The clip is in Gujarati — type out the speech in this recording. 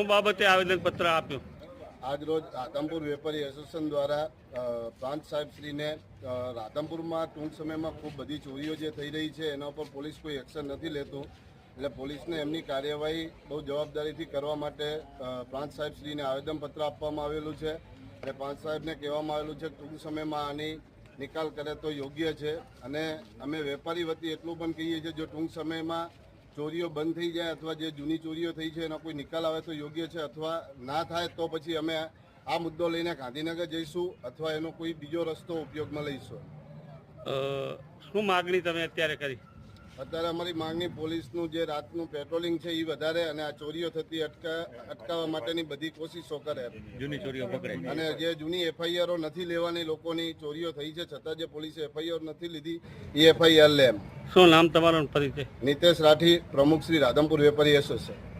શું બાબતે આવેદનપત્ર આપ્યું. આજરોજ રાધમપુર વેપારી એસોસિએશન દ્વારા પ્રાંત સાહેબશ્રીને રાધમપુરમાં ટૂંક સમયમાં ખૂબ બધી ચોરીઓ જે થઈ રહી છે, એના ઉપર પોલીસ કોઈ એક્શન નથી લેતું. એટલે પોલીસને એમની કાર્યવાહી બહુ જવાબદારીથી કરવા માટે પ્રાંત સાહેબશ્રીને આવેદનપત્ર આપવામાં આવેલું છે. એટલે પ્રાંત સાહેબને કહેવામાં આવેલું છે કે ટૂંક સમયમાં આની નિકાલ કરે તો યોગ્ય છે. અને અમે વેપારી વતી એટલું પણ કહીએ છીએ, જો ટૂંક સમયમાં ચોરીઓ બંધ થઈ જાય અથવા જે જૂની ચોરીઓ થઈ છે એનો કોઈ નિકાલ આવે તો યોગ્ય છે અથવા ના થાય તો પછી અમે આ મુદ્દો લઈને ગાંધીનગર જઈશું અથવા એનો કોઈ બીજો રસ્તો ઉપયોગમાં લઈશું. શું માગણી તમે અત્યારે કરી? અત્યારે અમારી માંગણી પોલીસનું જે રાતનું પેટ્રોલિંગ છે એ વધારે અને આ ચોરીઓ થતી અટકા અટકાવવા માટેની બધી કોશિશો કરે. જૂની ચોરીઓ અને જે જૂની એફઆઈઆરો નથી લેવાની લોકોની ચોરીઓ થઈ છે છતાં જે પોલીસે એફઆઈઆર નથી લીધી એ એફઆઈઆર લે શું નામ તમારું પરિચય? નિતેશ રાઠી પ્રમુખ શ્રી રાધમપુર વેપારી એસોસિએશન.